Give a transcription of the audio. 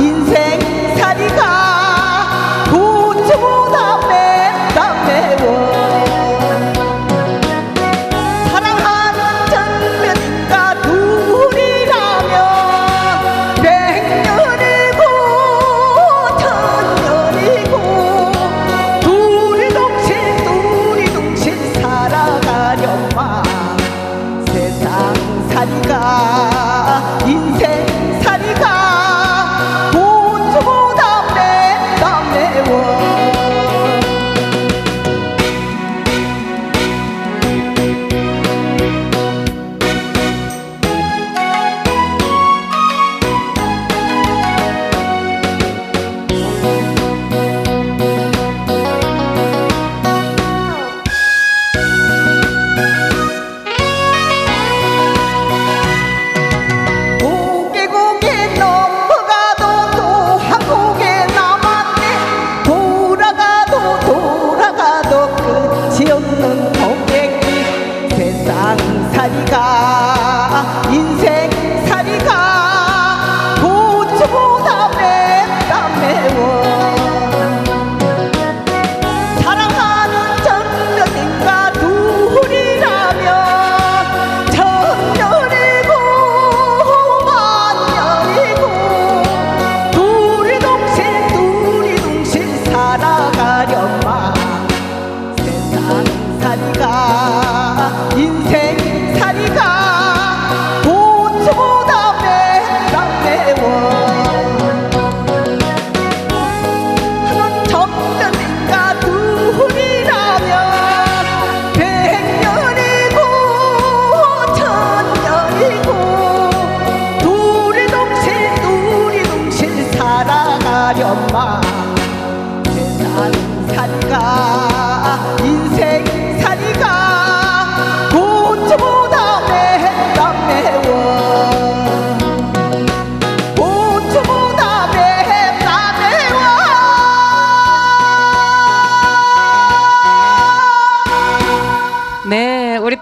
인생 인생살이가 고추보다 맵다 매워. 사랑하는 정면인가 둘이라면 정면이고 반면이고 둘이 동생 둘이 동생 살아가렴마. 세상 살이가